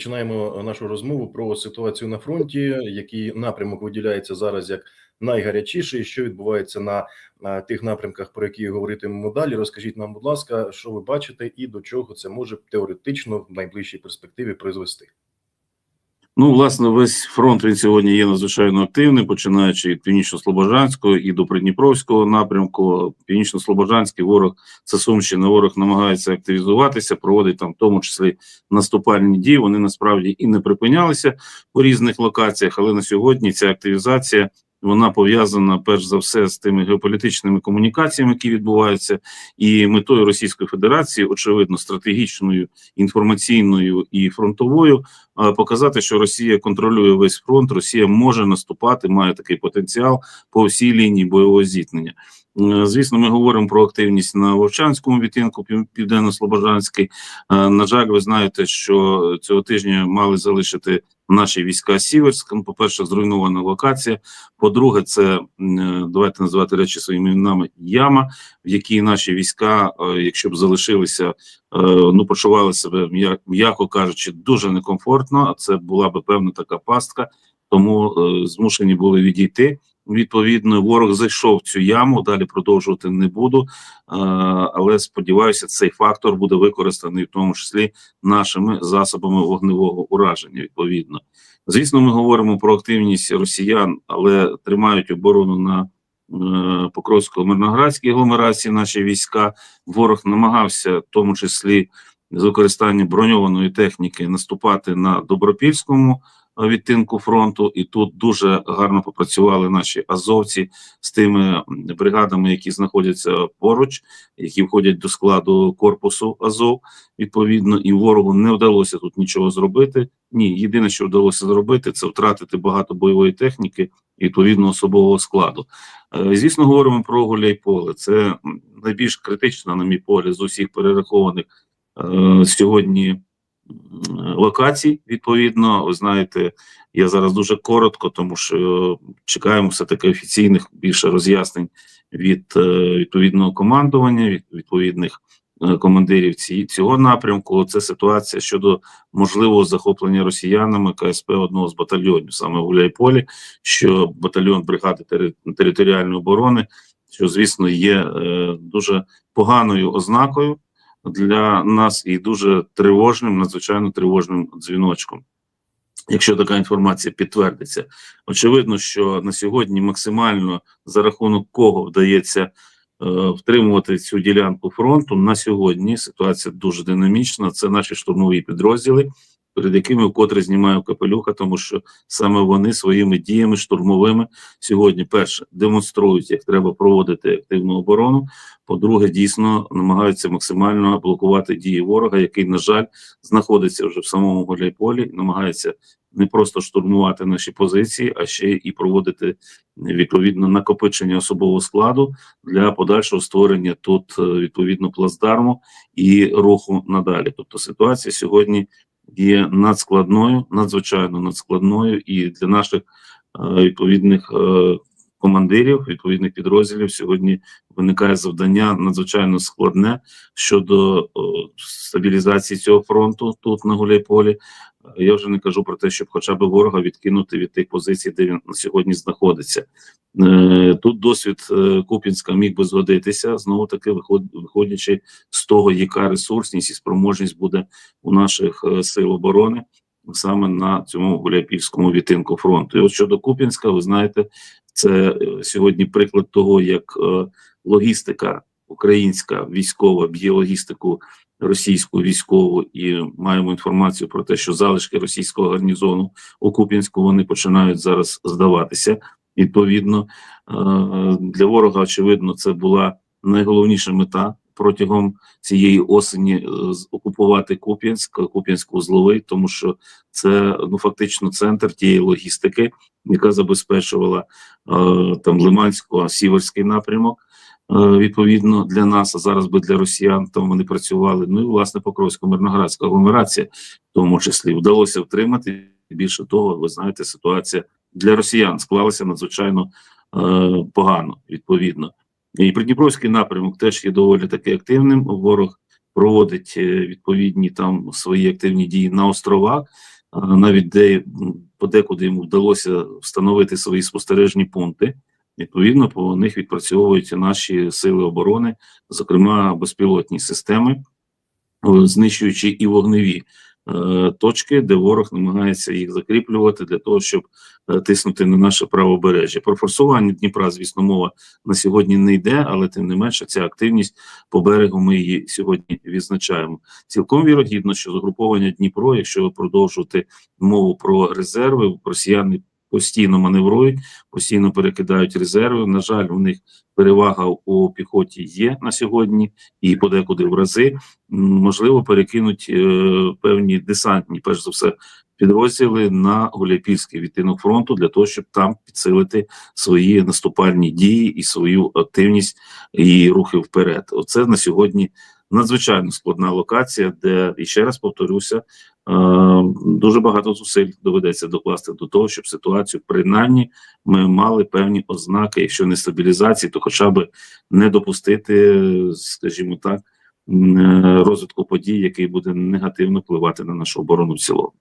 Починаємо нашу розмову про ситуацію на фронті, який напрямок виділяється зараз як найгарячіший. Що відбувається на, на тих напрямках, про які говоритимемо далі. Розкажіть нам, будь ласка, що ви бачите, і до чого це може теоретично в найближчій перспективі призвести. Ну, власне, весь фронт він сьогодні є надзвичайно активним, починаючи від північно-слобожанського і до Придніпровського напрямку. Північно-слобожанський ворог це Сумщина. Ворог намагається активізуватися, проводить там, в тому числі наступальні дії. Вони насправді і не припинялися по різних локаціях, але на сьогодні ця активізація. Вона пов'язана перш за все з тими геополітичними комунікаціями, які відбуваються, і метою Російської Федерації, очевидно, стратегічною, інформаційною і фронтовою, показати, що Росія контролює весь фронт, Росія може наступати, має такий потенціал по всій лінії бойового зіткнення. Звісно, ми говоримо про активність на Вовчанському відтинку, Південно-Слобожанський. На жаль, ви знаєте, що цього тижня мали залишити наші війська Сіверськ. Ну, По-перше, зруйнована локація. По-друге, це е, давайте називати речі своїми іменами яма, в якій наші війська, е, якщо б залишилися, е, ну почували себе м'я- м'яко кажучи, дуже некомфортно. А це була би певна така пастка, тому змушені були відійти. Відповідно, ворог зайшов в цю яму. Далі продовжувати не буду. Е, але сподіваюся, цей фактор буде використаний в тому числі нашими засобами вогневого ураження. Відповідно, звісно, ми говоримо про активність росіян, але тримають оборону на е, Покровсько-Мирноградській агломерації. Наші війська ворог намагався, в тому числі з використанням броньованої техніки, наступати на Добропільському відтинку фронту, і тут дуже гарно попрацювали наші азовці з тими бригадами, які знаходяться поруч, які входять до складу корпусу Азов. Відповідно, і ворогу не вдалося тут нічого зробити. Ні, єдине, що вдалося зробити, це втратити багато бойової техніки і відповідно особового складу. Е, Звісно, говоримо про Гуляйполе. Це найбільш критична, на мій погляд, з усіх перерахованих е, сьогодні локацій. Відповідно, ви знаєте, я зараз дуже коротко, тому що чекаємо все таки офіційних більше роз'яснень від е, відповідного командування, від відповідних е, командирів ці, цього напрямку. Це ситуація щодо можливого захоплення росіянами КСП одного з батальйонів, саме в Гуляйполі, що батальйон бригади тери- територіальної оборони, що звісно є е, дуже поганою ознакою для нас і дуже тривожним, надзвичайно тривожним дзвіночком. Якщо така інформація підтвердиться, очевидно, що на сьогодні максимально за рахунок кого вдається е, втримувати цю ділянку фронту. На сьогодні ситуація дуже динамічна. Це наші штурмові підрозділи, перед якими вкотре знімаю капелюха, тому що саме вони своїми діями штурмовими сьогодні перше демонструють, як треба проводити активну оборону. По-друге, дійсно намагаються максимально блокувати дії ворога, який, на жаль, знаходиться вже в самому Гуляйполі, намагається не просто штурмувати наші позиції, а ще і проводити відповідно накопичення особового складу для подальшого створення тут е, відповідно плацдарму і руху надалі. Тобто ситуація сьогодні є надскладною, надзвичайно надскладною, і для наших е, відповідних е, командирів, відповідних підрозділів сьогодні виникає завдання надзвичайно складне щодо стабілізації цього фронту тут на Гуляйполі. Я вже не кажу про те, щоб хоча б ворога відкинути від тих позицій, де він на сьогодні знаходиться. Е, Тут досвід е, Купінська міг би згодитися знову таки, виход- виходячи з того, яка ресурсність і спроможність буде у наших е, сил оборони саме на цьому Гуляйпільському відтинку фронту. І от щодо Купінська, ви знаєте, це сьогодні приклад того, як логістика українська військова б'є логістику російську військову, і маємо інформацію про те, що залишки російського гарнізону у Куп'янську вони починають зараз здаватися. Відповідно, е, для ворога очевидно, це була найголовніша мета протягом цієї осені е, окупувати Куп'янськ, Куп'янськ узловий, тому що це ну фактично центр тієї логістики, яка забезпечувала е, там Лимансько-Сіверський напрямок. Е, Відповідно для нас, а зараз би для росіян там вони працювали. Ну і власне Покровсько-Мирноградська агломерація, в тому числі вдалося втримати. Більше того, ви знаєте, ситуація для росіян склалася надзвичайно е, погано. Відповідно, і Придніпровський напрямок теж є доволі таки активним. Ворог проводить е, відповідні там свої активні дії на островах, а навіть де подекуди йому вдалося встановити свої спостережні пункти. Відповідно, по них відпрацьовують наші сили оборони, зокрема безпілотні системи, знищуючи і вогневі е, точки, де ворог намагається їх закріплювати для того, щоб е, тиснути на наше правобережжя. Про форсування Дніпра, звісно, мова на сьогодні не йде, але тим не менше, ця активність по берегу ми її сьогодні відзначаємо. Цілком вірогідно, що згруповання Дніпро, якщо продовжувати мову про резерви, росіяни постійно маневрують, постійно перекидають резерви. На жаль, у них перевага у піхоті є на сьогодні, і подекуди в рази можливо перекинуть е, певні десантні, перш за все, підрозділи на Гуляйпільський відтинок фронту для того, щоб там підсилити свої наступальні дії і свою активність і рухи вперед. Оце на сьогодні надзвичайно складна локація, де і ще раз повторюся, е, дуже багато зусиль доведеться докласти до того, щоб ситуацію принаймні ми мали певні ознаки, якщо не стабілізації, то хоча б не допустити, скажімо так, е, розвитку подій, який буде негативно впливати на нашу оборону в цілому.